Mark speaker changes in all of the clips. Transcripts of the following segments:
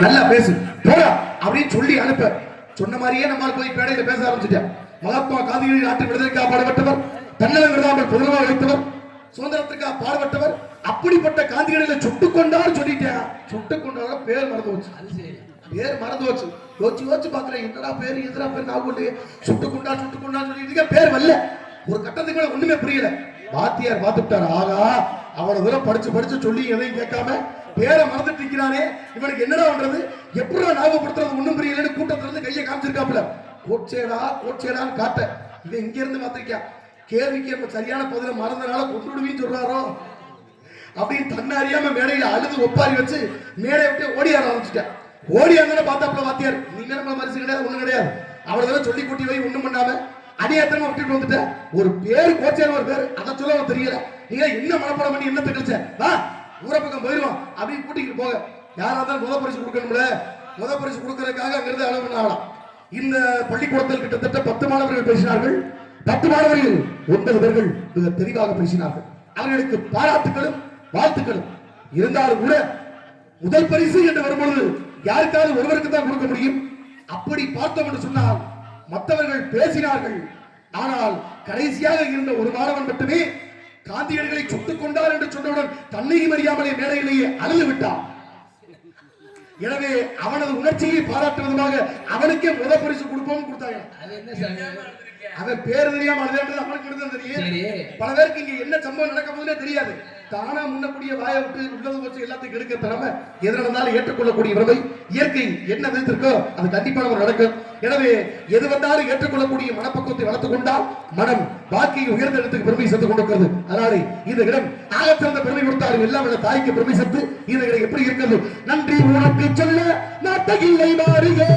Speaker 1: நல்லா பேசு. போடா அப்படின்னு சொல்லி அனுப்ப. சொன்ன மாதிரியே நம்மால் போய் பேடையில பேச ஆரம்பிச்சுட்டேன். மகாத்மா காந்தியடிகள் நாட்டு விடுதலைக்காக பாடுபட்டவர் தன்னலம் விடாமல் புதனமாக வைத்தவர் சுதந்திரத்துக்காக பாடுபட்டவர் அப்படிப்பட்ட காந்தியடிகளை சுட்டு கொண்டார் சொல்லிட்டேன். சுட்டு கொண்டாட பேர் மறந்து
Speaker 2: சரி.
Speaker 1: பேர் மறந்து போச்சு. யோசிச்சு யோசிச்சு பாக்குறேன் என்னடா பேர் எதிரா பேர் நான் இல்லையே சுட்டு கொண்டா சுட்டு கொண்டா சொல்லிட்டு பேர் வரல. ஒரு கட்டத்துக்கு மேல ஒண்ணுமே புரியல. வாத்தியார் பார்த்துட்டாரு. ஆகா அவ்வளவு தூரம் படிச்சு படிச்சு சொல்லி எதையும் கேட்காம பேரை மறந்துட்டு இருக்கிறானே. இவனுக்கு என்னடா பண்றது? எப்படா ஞாபகப்படுத்துறது? ஒண்ணும் புரியலன்னு கூட்டத்துல இருந்து கையை காமிச்சிருக்காப்புல. கோட்சேடா கோட்சேடான்னு காட்ட. இது இங்க இருந்து பார்த்திருக்கியா கேள்விக்கு நம்ம சரியான பதில மறந்தனால கொண்டுடுவின்னு சொல்றாரோ? அப்படின்னு தன்னை மேடையில அழுது ஒப்பாரி வச்சு மேடை விட்டு ஓடி ஆட ஆரம்பிச்சுட்டேன் ஓடி ஆந்தன பார்த்தாப்புல வாத்தியார் நீங்க நம்ம மனசு கிடையாது ஒண்ணும் கிடையாது. அவ்வளவுதான் சொல்லி கூட்டி வை ஒண்ணும் பண்ணாம. அநியாயத்தனமா விட்டுட்டு வந்துட்டேன் ஒரு பேர் கோச்சேர் ஒரு பேர். அதை சொல்ல தெரியல. நீங்க என்ன மனப்பாடம் பண்ணி என்ன கழிச்ச? வா ஊர பக்கம் போயிருவோம். அப்படின்னு கூட்டிட்டு போக. யாரா இருந்தாலும் முத பரிசு கொடுக்கணும்ல. முத பரிசு கொடுக்கறதுக்காக அங்கிருந்து அளவு பண்ணலாம் இந்த பள்ளிக்கூடத்தில் கிட்டத்தட்ட பத்து மாணவர்கள் பேசினார்கள். பத்து மாணவர்கள் ஒன்பது பேர்கள் மிக தெளிவாக பேசினார்கள். அவர்களுக்கு பாராட்டுகளும் வாழ்த்துக்களும். இருந்தாலும் கூட முதல் பரிசு என்று வரும்பொழுது யாருக்காவது ஒருவருக்கு தான் கொடுக்க முடியும்? அப்படி பார்த்தோம் என்று சொன்னால் மற்றவர்கள் பேசினார்கள். ஆனால் கடைசியாக இருந்த ஒரு மாணவன் மட்டுமே காந்தியடிகளை சுட்டுக் கொண்டார் என்று சொன்னவுடன் தன்னையும் அறியாமலே மேடையிலேயே அழுது விட்டான். எனவே அவனது உணர்ச்சியை பாராட்டு விதமாக அவனுக்கே முத பரிசு கொடுப்போம் கொடுத்தாங்க அவன் பேர் தெரியாம அழுதேன்றது அவனுக்கு தெரியும். பல பேருக்கு இங்க என்ன சம்பவம் நடக்க போகுதுன்னே தெரியாது. தானா முன்னக்கூடிய வாயை விட்டு உள்ளது வச்சு எல்லாத்தையும் எடுக்க திறமை எது நடந்தாலும் ஏற்றுக்கொள்ளக்கூடிய உறவை இயற்கை என்ன விதத்திற்கோ அது கண்டிப்பா நம்ம நடக்கும். எனவே எது வந்தாலும் ஏற்றுக்கொள்ளக்கூடிய மனப்பக்குவத்தை வளர்த்துக் கொண்டால் மனம் பாக்கிய உயர்ந்த இடத்துக்கு பெருமை சேர்த்து கொண்டிருக்கிறது. அதனால இந்த இடம் ஆகத்திறந்த பெருமை கொடுத்தாலும் எல்லாம் இந்த தாய்க்கு பெருமை சேர்த்து இந்த இடம் எப்படி இருக்கிறது? நன்றி உனக்கு சொல்ல நாட்டகில்லை மாறுகே.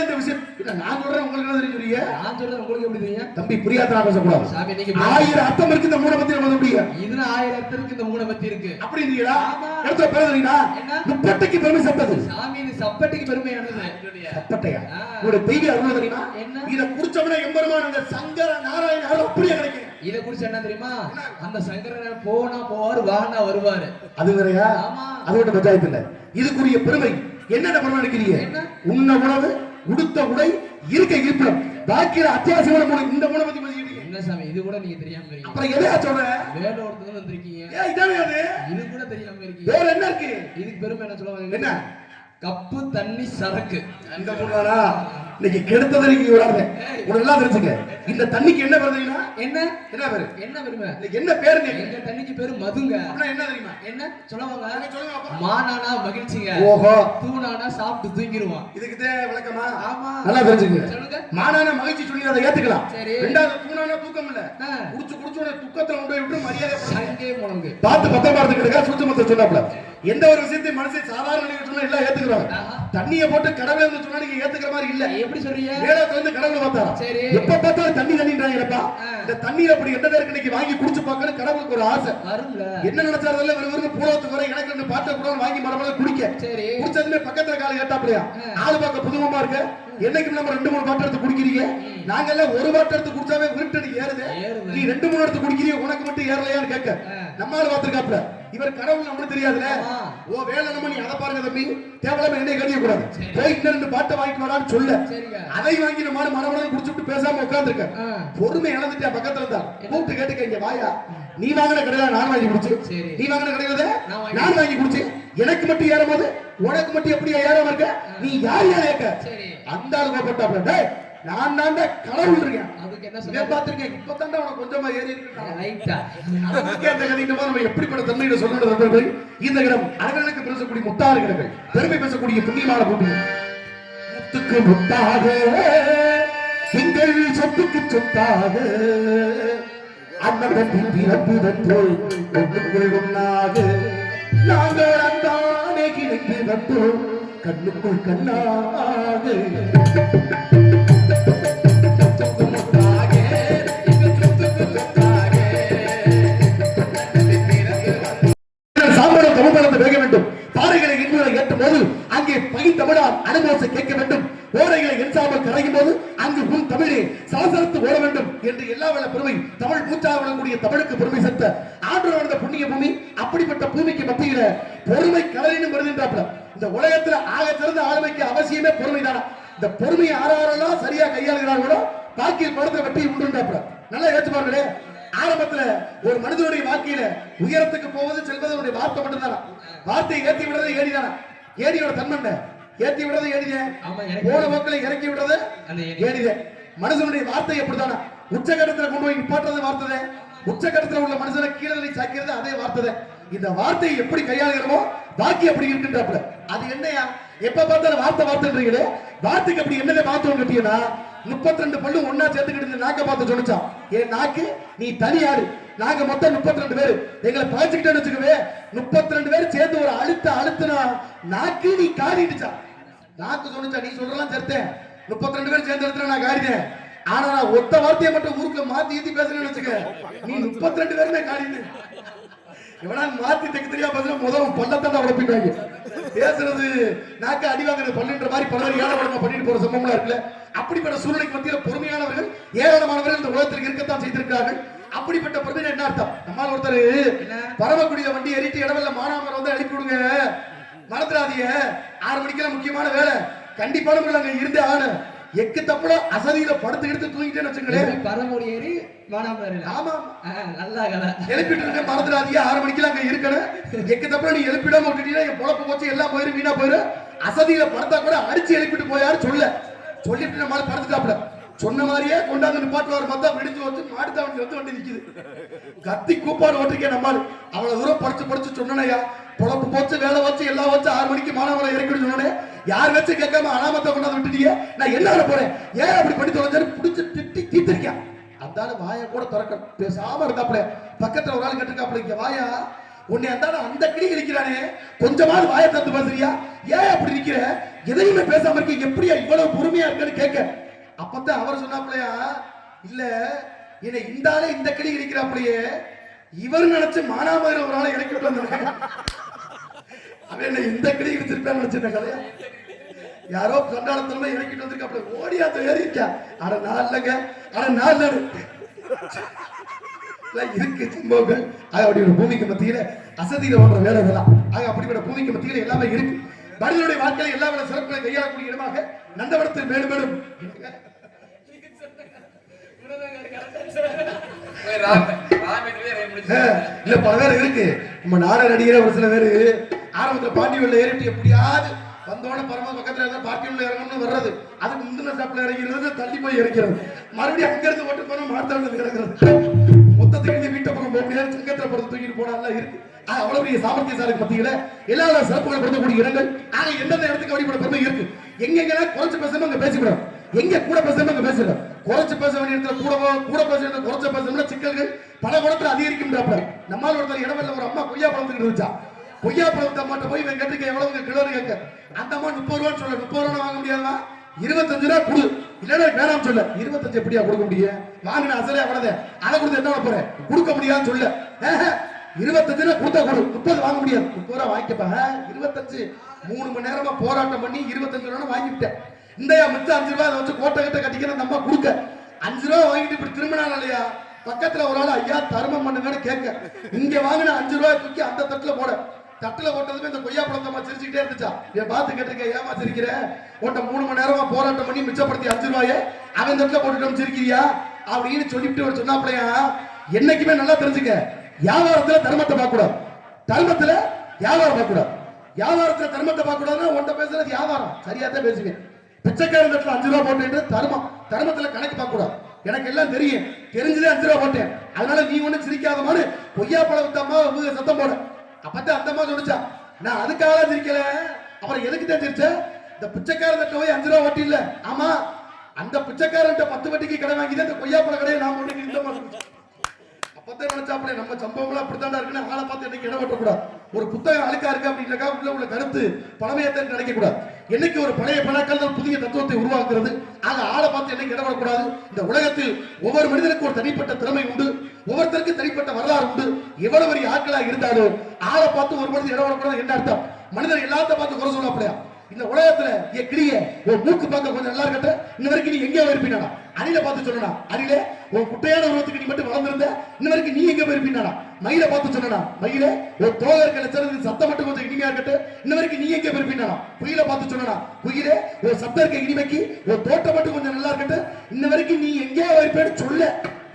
Speaker 1: இந்த விஷயம் இல்ல, நான் சொல்றேன் உங்களுக்கு என்ன தெரியும்
Speaker 2: நான் சொல்றது உங்களுக்கு எப்படி தெரியும்?
Speaker 1: தம்பி புரியாதனா பேசக்கூடாது.
Speaker 2: சாமி நீங்க
Speaker 1: ஆயிரம் அர்த்தம் இருக்கு இந்த மூணை பத்தி நம்ம முடியும்
Speaker 2: இதுல ஆயிரத்திற்கு இந்த மூணை பத்தி இருக்கு.
Speaker 1: பேசுறீங்களா
Speaker 2: என்ன?
Speaker 1: முப்பட்டைக்கு பெருமை சத்தது
Speaker 2: சாமி இது சப்பட்டிக்கு பெருமையானது.
Speaker 1: சப்பட்டையா. உங்களுடைய தெய்வ அருள் தெரியுமா? இத குடிச்சவன எம்பெருமான் அந்த சங்கர நாராயண அருள் அப்படியே கிடைக்கும்.
Speaker 2: இத குறிச்சு என்ன தெரியுமா? அந்த சங்கரன் போனா போவாரு வானா வருவாரு.
Speaker 1: அது வேறையா?
Speaker 2: ஆமா.
Speaker 1: அதோட பஞ்சாயத்து இல்ல. இதுக்குரிய பெருமை என்னென்ன பெருமை நினைக்கிறீங்க? உண்ண உணவு உடுத்த உடை இருக்க இருப்பிடம். பாக்கிய அத்தியாவசியமான மூணு இந்த மூணை பத்தி பேசிக்கிட்டீங்க
Speaker 2: என்ன சாமி இது கூட நீங்க தெரியாம இருக்கீங்க
Speaker 1: அப்புறம் எதையா சொல்ற?
Speaker 2: வேலோடத்துல வந்திருக்கீங்க.
Speaker 1: ஏன் இதானே அது?
Speaker 2: இது கூட தெரியாம இருக்கீங்க
Speaker 1: வேற என்ன இருக்கு?
Speaker 2: இதுக்கு பெருமை என்ன சொல்லுவாங்க
Speaker 1: என்ன?
Speaker 2: கப்பு தண்ணி சரக்கு.
Speaker 1: இந்த மூணுதானா இன்னைக்கு கெடுத்ததை நீங்க விடாத உனக்கு எல்லாம் தெரிஞ்சுங்க. இந்த தண்ணிக்கு என்ன பேர் தெரியுமா?
Speaker 2: என்ன?
Speaker 1: என்ன பேரு?
Speaker 2: என்ன பெருமை?
Speaker 1: என்ன பேரு
Speaker 2: எங்க தண்ணிக்கு பேரு மதுங்க.
Speaker 1: என்ன தெரியுமா?
Speaker 2: என்ன? சொல்லுவாங்க. மானானா மகிழ்ச்சிங்க.
Speaker 1: ஓஹோ.
Speaker 2: தூணானா சாப்பிட்டு தூங்கிடுவான்
Speaker 1: இதுக்கு விளக்கமா?
Speaker 2: ஆமா.
Speaker 1: நல்லா தெரிஞ்சுங்க.
Speaker 2: சொல்லுங்க.
Speaker 1: மானான மகிழ்ச்சி சொல்லி அதை ஏத்துக்கலாம்.
Speaker 2: சரி.
Speaker 1: ரெண்டாவது தூணான தூக்கம் இல்ல. குடிச்சு குடிச்சு உடனே துக்கத்துல கொண்டு போய் விட்டு மரியாதை.
Speaker 2: சங்கே முழங்கு.
Speaker 1: பார்த்து பத்தம் பார்த்து கிடக்கா சூட்சமத்தை சொன்னாப்ல எந்த ஒரு விஷயத்தையும் மனசை சாதாரண நிலையில சொன்னா எல்லாம் ஏத்துக்கிறாங்க. தண்ணியை போட்டு கடவுளை சொன்னா நீங்க ஏத்துக்கிற மாதிரி இல்ல.
Speaker 2: எப்படி சொல்றீங்க?
Speaker 1: வேலை வந்து கடவுளை பார்த்தாரா
Speaker 2: சரி.
Speaker 1: எப்ப பார்த்தாலும் தண்ணி தண்ணின்றாங்கப்பா. இந்த தண்ணீர் அப்படி என்ன இருக்கு இன்னைக்கு வாங்கி குடிச்சு பார்க்கணும் கடவுளுக்கு ஒரு ஆசை. என்ன நினைச்சாரதில்ல வெறும் வெறும் பூலத்துக்கு வர எனக்கு ரெண்டு பாட்டை கூட வாங்கி மரமலை குடிக்க.
Speaker 2: சரி.
Speaker 1: குடிச்சதுமே பக்கத்துல கால
Speaker 2: ஆ.
Speaker 1: ஆளு பார்க்க புதுமமா இருக்கு. என்னைக்கு நம்ம ரெண்டு மூணு பாட்டு எடுத்து குடிக்கிறீங்க. நாங்க எல்லாம் ஒரு பாட்டு எடுத்து குடிச்சாவே விருட்டடி ஏறுது.
Speaker 2: ஏறுது.
Speaker 1: நீ ரெண்டு மூணு எடுத்து குடிக்கிறீங்க உனக்கு மட்டும் ஏறலையான்னு கேட்க.
Speaker 2: ஆ.
Speaker 1: நம்ம ஆளு பாத்துருக்காப்ல இவர் கடவுள் நம்மளுக்கு தெரியாதுல. ஓ வேலை நம்ம நீ அதை பாருங்க தம்பி. தேவையில்லாம என்னைய கடிய கூடாது
Speaker 2: சரி.
Speaker 1: போய் இன்னும் ரெண்டு பாட்டை வாடான்னு சொல்ல. அதை வாங்கி நம்ம மரமலை குடிச்சுட்டு பேசாம உட்கார்ந்துருக்க.
Speaker 2: ஆ.
Speaker 1: பொறுமை இழந்துட்டா பக்கத்துல இருந்தா கூப்பிட்டு கேட்டுக்க இங்க வாயா. நீ வாங்கின கடையில நான் வாங்கி குடிச்சு. நீ வாங்கின கடையில
Speaker 2: நான் வாங்கி
Speaker 1: குடிச்சு எனக்கு மட்டும் ஏறும் போது உனக்கு மட்டும் எப்படி ஏறாம இருக்க? நீ யார் யார் ஏக்க அந்த ஆளு கோபப்பட்டாப்ல டேய் நான் தான் கடவுள் இருக்கேன்
Speaker 2: அதுக்கு என்ன சொல்ல
Speaker 1: பார்த்திருக்கேன். இப்பதான் உனக்கு கொஞ்சமா ஏறி இருக்கு.
Speaker 2: ரைட்டா
Speaker 1: அந்த கதைக்கு நம்ம எப்படிப்பட்ட தன்மையில சொல்லணும் இந்த இடம் அழகனுக்கு பேசக்கூடிய முத்தாறு கிடங்கள் பெருமை பேசக்கூடிய புண்ணியமான பூமி. முத்துக்கு முத்தாக எங்கள் சொத்துக்கு சொத்தாக. அண்ணன் பிறப்பு வென்று ஒன்றுக்குள் ஒன்றாக நாங்கள் அந்தானே கிழக்கு வந்தோம். கண்ணுக்குள் கண்ணாக. தமிழால் கேட்க வேண்டும். ஓடைகளை எரிசாமல் கரையும் போது அங்கு உன் தமிழே சலசலத்து ஓட வேண்டும் என்று எல்லா வள பெருமை தமிழ் பூச்சாவளக்கூடிய தமிழுக்கு பெருமை சேர்த்த ஆண்டு வளர்ந்த புண்ணிய பூமி அப்படிப்பட்ட பூமிக்கு மத்தியில பொறுமை கடலினும் வருகின்றாப்ல இந்த உலகத்துல ஆக சிறந்த ஆளுமைக்கு அவசியமே பொறுமை தானா இந்த பொறுமையை ஆறாரெல்லாம் சரியா கையாளுகிறார்களோ பாக்கியில் படத்தை வெட்டி உண்டுன்றாப்ல நல்லா ஏற்று பாருங்களே. ஆரம்பத்துல ஒரு மனிதனுடைய வாழ்க்கையில உயரத்துக்கு போவது செல்வதனுடைய வார்த்தை மட்டும்தானா? வார்த்தையை ஏற்றி விடுறது ஏடிதானா ஏடியோட தன்மை ஏத்தி விடுறது
Speaker 2: எனக்கு
Speaker 1: போன போக்கில இறக்கி விடுறது. ஏடிதே மனுஷனுடைய வார்த்தை எப்படிதானா? உச்சகட்டத்துல கொண்டு போய் நிப்பாட்டுறது வார்த்தை உச்சகட்டத்துல உள்ள மனுஷனை கீழே சாக்கிறது அதே வார்த்தை இந்த வார்த்தையை எப்படி கையாளுகிறோமோ பாக்கி அப்படி இருக்கின்றாப்ல அது என்னையா? எப்ப பார்த்தாலும் வார்த்தை வார்த்தைன்றீங்களே? வார்த்தைக்கு அப்படி என்னதை மாத்தோம் கேட்டீங்கன்னா முப்பத்தி ரெண்டு பல்லு ஒன்னா சேர்த்துக்கிட்டு நாக்க பார்த்து சொல்லிச்சான் ஏன் நாக்கு நீ தனியாரு நாங்க மொத்தம் முப்பத்தி ரெண்டு பேரு. எங்களை பழச்சுக்கிட்டேன்னு வச்சுக்கவே முப்பத்தி ரெண்டு பேர் சேர்ந்து ஒரு அழுத்த அழுத்தினா நாக்கு நீ காரிடுச்சா நாக்கு சொன்னுச்சா? நீ சொல்றலாம் சேர்த்தேன் முப்பத்தி ரெண்டு பேர் சேர்ந்து இடத்துல நான் காரிட்டேன் ஆனா நான் ஒத்த வார்த்தையை மட்டும் ஊருக்குள்ள மாத்தி ஏத்தி பேசுறேன்னு வச்சுக்க நீ முப்பத்தி ரெண்டு பேருமே காரிடு எவனா மாத்தி தெக்க தெரியாம பேசுற முதல்ல பள்ளத்தாண்டா உழப்பிட்டாங்க பேசுறது நாக்கு அடி வாங்குறது பல்லுன்ற மாதிரி பலர் ஏழை பண்ணிட்டு போற சம்பவம்லாம் இருக்குல்ல. அப்படிப்பட்ட சூழ்நிலைக்கு மத்தியில பொறுமையானவர்கள் ஏராளமானவர்கள் இந்த உலகத்தில் இருக்கத்தான் செய்திருக்கிறார்கள். அப்படிப்பட்ட பொறுமை என்ன அர்த்தம்? நம்மால் ஒருத்தர் பரமக்குடியில வண்டி ஏறிட்டு இடவெல்ல மானாமரம் வந்து அனுப்பி விடுங்க. மறந்துடாதீங்க ஆறு மணிக்கெல்லாம் முக்கியமான வேலை. கண்டிப்பான முறையில் அங்க இருந்தே ஆகணும் எக்கு தப்புல அசதியில படுத்து எடுத்து தூங்கிட்டேன்னு வச்சுங்களேன்
Speaker 2: பரமொழி ஏறி
Speaker 1: ஆமா.
Speaker 2: நல்லா கதை.
Speaker 1: எழுப்பிட்டு இருக்க மறந்துடாதீங்க. ஆறு மணிக்கு அங்க இருக்கணும். எக்கு தப்புல நீ எழுப்பிடாம விட்டுட்டீங்கன்னா என் பொழப்பு போச்சு எல்லாம் போயிரும் வீணா போயிரும். அசதியில படுத்தா கூட அடிச்சு எழுப்பிட்டு போயாரு சொல்ல. சொல்லிட்டு நம்மளால படுத்துட்டாப்ல சொன்ன மாதிரியே கொண்டாந்து நிப்பாட்டுவார் பார்த்தா வெடிச்சு வச்சு மாடு தாவணி வந்து வண்டி நிக்குது. கத்தி கூப்பாடு ஓட்டிருக்கேன் நம்மால் அவ்வளவு தூரம் படிச்சு படிச்சு சொன்னனையா பொழப்பு போச்சு வேலை வச்சு எல்லாம் வச்சு ஆறு மணிக்கு மாணவரை இறக்கி சொன்னேன் யார் வச்சு கேட்காம அனாமத்தை கொண்டாந்து விட்டுட்டீங்க? நான் என்ன போறேன்? ஏன் அப்படி பண்ணி தொலைஞ்சாரு பிடிச்சி திட்டி தீர்த்திருக்கேன். அந்தாலும் வாயை கூட திறக்க பேசாம இருந்தாப்புல பக்கத்துல ஒரு ஆள் கேட்டிருக்காப்புல இங்க வாயா. உன்னை அந்தாலும் அந்த கிளி இருக்கிறானே கொஞ்சமாவது வாயை தந்து பேசுறியா? ஏன் அப்படி இருக்கிற எதையுமே பேசாம இருக்க எப்படியா இவ்வளவு பொறுமையா இருக்குன்னு கேட்க. அப்பதான் அவர் சொன்னாப்புலையா இல்ல என்னை இந்த ஆளே இந்த கிளி இருக்கிறாப்புலையே இவர் நினைச்சு மானாமதுரை ஒரு ஆளை இறக்கி விட்டு வந்தாங்க அவன் என்ன இந்த கிளி இருந்திருப்பான்னு நினைச்சிருந்த கதையா யாரோ கண்டாளத்தனமா இறக்கிட்டு வந்திருக்காப்புல ஓடியாத்த ஏறி இருக்கா அட நான் இல்லைங்க. அட இல்ல இருக்கு சம்பவங்கள் ஆக அப்படி ஒரு பூமிக்கு மத்தியில அசதியில ஓடுற வேலை இதெல்லாம் ஆக அப்படிப்பட்ட பூமிக்கு மத்தியில எல்லாமே இருக்கு. மனிதனுடைய வாழ்க்கையில எல்லா வித சிறப்புகளை கையாளக்கூடிய இடமாக நந்தவனத்தில் மேலும் மேலும். இல்ல பல பேர் இருக்கு. நம்ம நாடக நடிகர் ஒரு சில பேர் ஆரம்பத்தில் பாண்டியூரில் ஏறிட்டு எப்படியாவது வந்தோடனே பரம பக்கத்துல இருந்தால் பார்ட்டி உள்ள இறங்கணும்னு வர்றது. அதுக்கு முந்தின ஸ்டாப்ல இறங்கிறது தள்ளி போய் இறக்கிறது. மறுபடியும் அங்கேருந்து ஓட்டு போனால் மார்த்தாண்டு இறங்குறது. மொத்தத்துக்கு இந்த வீட்டை பக்கம் போக முடியாது. சங்கத்தில் படுத்து தூக்கிட்டு போனாலாம் இருக்கு. அவ்வளவு பெரிய சாமர்த்தியசாலிக்கு மத்தியில எல்லா எல்லா சிறப்புகளை கொடுக்கக்கூடிய இடங்கள். ஆனா எந்தெந்த இடத்துக்கு வழிபட பெருமை இருக்கு? எங்கெங்கெல்லாம் குறைச்சு பேசணும் அங்க பேசிவிடும். எங்க கூட பேசணும் அங்க பேசிடும் குறைச்சு பேச வேண்டிய இடத்துல கூடவோ கூட பேச வேண்டிய குறைச்ச பேசணும்னா சிக்கல்கள் பல குணத்துல அதிகரிக்கும் நம்மால் ஒருத்தர் இடமில்ல ஒரு அம்மா கொய்யா பழந்துக்கிட்டு இருந்துச்சா? பொய்யா பழம் அம்மாட்ட போய் இவன் கேட்டுக்க எவ்வளவு கிலோன்னு கேட்க. அந்த அம்மா முப்பது ரூபான்னு சொல்ல. முப்பது ரூபா வாங்க முடியாதா இருபத்தஞ்சு ரூபா கொடு. இல்லைன்னா வேணாம் சொல்ல. இருபத்தஞ்சு எப்படியா கொடுக்க முடியும்? வாங்கின அசலே அவ்வளவு அதை கொடுத்து என்ன பண்ண போறேன்? கொடுக்க முடியாதுன்னு சொல்ல. இருபத்தஞ்சு ரூபா கொடுத்தா கொடு. முப்பது வாங்க முடியாது. முப்பது ரூபா வாங்கிக்கப்பா. இருபத்தஞ்சு. மூணு மணி நேரமா போராட்டம் பண்ணி இருபத்தஞ்சு ரூபா வாங்கிவிட்டேன். இந்தயா மிச்சம் அஞ்சு ரூபா அதை வச்சு கோட்டை கிட்ட கட்டிக்கிற அந்த அம்மா கொடுக்க. அஞ்சு ரூபா வாங்கிட்டு இப்படி திரும்பினாலும் இல்லையா? பக்கத்துல ஒரு ஆள் ஐயா தர்மம் பண்ணுங்கன்னு கேட்க. இங்க வாங்கின அஞ்சு ரூபாய் தூக்கி அந்த தட்டுல போட. தட்டுல ஓட்டதுமே இந்த கொய்யா பழத்தம்மா சிரிச்சுக்கிட்டே இருந்துச்சா? என் பார்த்து கேட்டிருக்க ஏமா சிரிக்கிற? உன்ட்ட மூணு மணி நேரமா போராட்டம் பண்ணி மிச்சப்படுத்தி அஞ்சு ரூபாய அவன் தட்டுல போட்டுட்டோம் சிரிக்கிறியா? அப்படின்னு சொல்லிவிட்டு ஒரு சொன்னாப்பலையா என்னைக்குமே நல்லா தெரிஞ்சுக்க. வியாபாரத்துல தர்மத்தை பார்க்க கூடாது தர்மத்துல வியாபாரம் பார்க்க கூடாது வியாபாரத்துல தர்மத்தை பார்க்க கூடாதுன்னா உன்ட்ட பேசுறது வியாபாரம். சரியா தான் பேசுவேன் பிச்சைக்காரன் தட்டுல அஞ்சு ரூபா போட்டுட்டு தர்மம் தர்மத்துல கணக்கு பார்க்க கூடாது எனக்கு எல்லாம் தெரியும். தெரிஞ்சதே அஞ்சு ரூபா போட்டேன். அதனால நீ ஒண்ணு சிரிக்காத மாதிரி கொய்யா பழம் சத்தம் போட. அப்பதான் அந்த மாதிரி சொல்லிச்சா நான் அதுக்காக தான் சிரிக்கல. அப்புறம் எதுக்கு தான் சிரிச்ச? இந்த பிச்சைக்காரன் தட்ட போய் அஞ்சு ரூபா வட்டி இல்ல. ஆமா அந்த பிச்சைக்காரன்ட்ட பத்து வட்டிக்கு கடை வாங்கி தான் இந்த கொய்யா பழ கடையை நான் ஒண்ணு இந்த மாதிரி அப்பதான் நினைச்சாப்பே நம்ம சம்பவம்லாம் அப்படித்தான் இருக்குன்னு ஆளை பார்த்து என்னைக்கு இடம் கூடாது ஒரு புத்தகம் அழுக்கா இருக்கு அப்படின்னாக்கா உள்ள உள்ள கருத்து பழமையத்தை நினைக்க கூடாது என்னைக்கு ஒரு பழைய பணக்காரர்கள் புதிய தத்துவத்தை உருவாக்குறது ஆக ஆளை பார்த்து என்னைக்கு இடம் கூடாது இந்த உலகத்தில் ஒவ்வொரு மனிதனுக்கும் ஒரு தனிப்பட்ட திறமை உண்டு. ஒவ்வொருத்தருக்கும் தனிப்பட்ட வரலாறு உண்டு. எவ்வளவு பெரிய ஆட்களா இருந்தாலும் ஆளை பார்த்து ஒரு மனிதன் இடம் வரக்கூடாது என்ன அர்த்தம்? மனிதன் எல்லாத்த பார்த்து குறை சொல்லாப்பலையா இந்த உலகத்துல என் கிளிய உன் மூக்கு பார்க்க கொஞ்சம் நல்லா இருக்கட்ட இன்ன வரைக்கும் நீ எங்கே இருப்பினாடா அணில பார்த்து சொல்லணும் அணில உன் குட்டையான உருவத்துக்கு நீ மட்டும் வளர்ந்திருந்த இன்ன வரைக்கும் நீ எங்க போயிருப்பினாடா? மயில பார்த்து சொல்லனா மயில? உன் தோகை இருக்க சத்தம் மட்டும் கொஞ்சம் இனிமையா இருக்கட்டு இன்ன வரைக்கும் நீ எங்க போயிருப்பினாடா? குயில பார்த்து சொல்லணும் குயிலே உன் சத்தம் இருக்க இனிமைக்கு உன் தோட்டம் மட்டும் கொஞ்சம் நல்லா இருக்கட்டு இன்ன வரைக்கும் நீ எங்கேயா இருப்பேன்னு சொல்ல.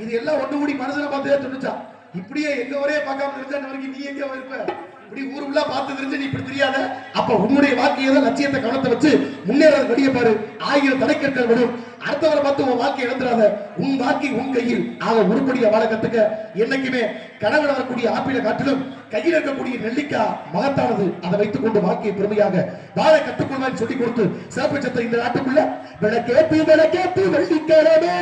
Speaker 1: இது எல்லாம் ஒண்ணு கூடி மனசுல பார்த்தே துணிச்சா இப்படியே எங்க ஒரே பார்க்காம இருந்தா வரைக்கும் நீ எங்க இருப்ப? இப்படி ஊர் உள்ள பார்த்து தெரிஞ்சு நீ இப்படி தெரியாத? அப்ப உன்னுடைய வாழ்க்கையை லட்சியத்தை கவனத்தை வச்சு முன்னேற வெளியே பாரு. ஆயிரம் தடைக்கற்கள் விடும் அடுத்தவரை பார்த்து உன் வாழ்க்கை இழந்துடாத உன் வாழ்க்கை உன் கையில். ஆக உருப்படியா வாழ கத்துக்க. என்னைக்குமே கடவுள் வரக்கூடிய ஆப்பிள காட்டிலும் கையில் இருக்கக்கூடிய நெல்லிக்காய் மகத்தானது. அதை வைத்துக் கொண்டு வாழ்க்கையை பெருமையாக வாழ கத்துக்கொள்வான்னு சொல்லி கொடுத்து சிறப்பு சத்தம் இந்த நாட்டுக்குள்ள. விளக்கேத்து விளக்கேத்து வெள்ளிக்கிழமே!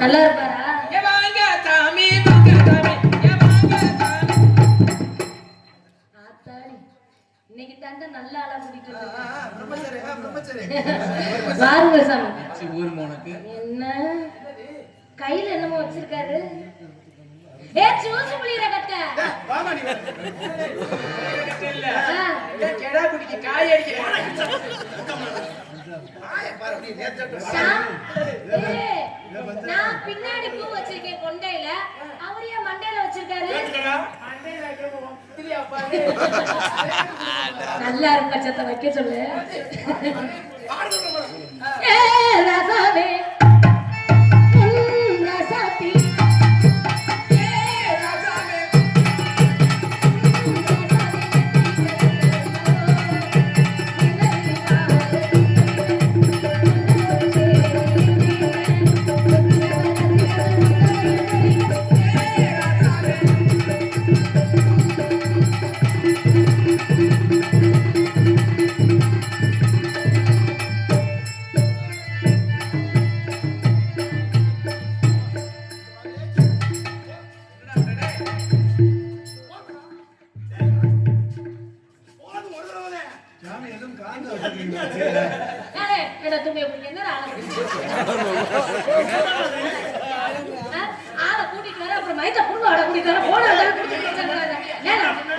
Speaker 3: நல்லா இருப்பாரா?
Speaker 2: ஏ வாங்க சாமி வாங்க சாமி ஏ வாங்க சாமி.
Speaker 3: ஆத்தாடி இன்னைக்கு தாண்டா நல்ல ஆளா. பாருங்க சாமி. என்ன? கையில என்னமோ வச்சிருக்காரு. ஏ சூசு புளியற கட்ட.
Speaker 1: வாமா நீ வா.
Speaker 2: இல்ல.
Speaker 3: ஆ,
Speaker 2: கெடா குடிக்கு காய் அடிக்கிறேன்
Speaker 3: சாம், ஏய், நான் பின்னாடி பூ வச்சிருக்கேன் கொண்டையில அவர் ஏன் மண்டையில வச்சிருக்காரு நல்லா இருக்கும் சத்த வைக்க சொல்லு ஏ ரசாவே
Speaker 1: வச்சிருக்கீங்க.
Speaker 3: ஆளை கூட்டிட்டு வர, அப்புறம் மைக்க புண்ணு ஆளை கூட்டிட்டு வர, போன ஆளை கூட்டிட்டு வர.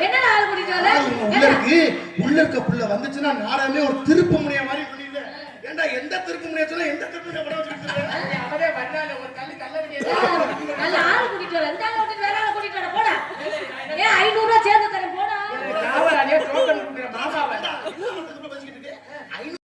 Speaker 3: என்னடா ஆளை கூட்டிட்டு வர?
Speaker 1: உள்ள இருக்கு உள்ள இருக்க புள்ள வந்துச்சுன்னா நாடகமே ஒரு திருப்பு முனைய மாதிரி பண்ணிடுது ஏண்டா எந்த திருப்பு முனைய சொல்ல எந்த திருப்பு முனைய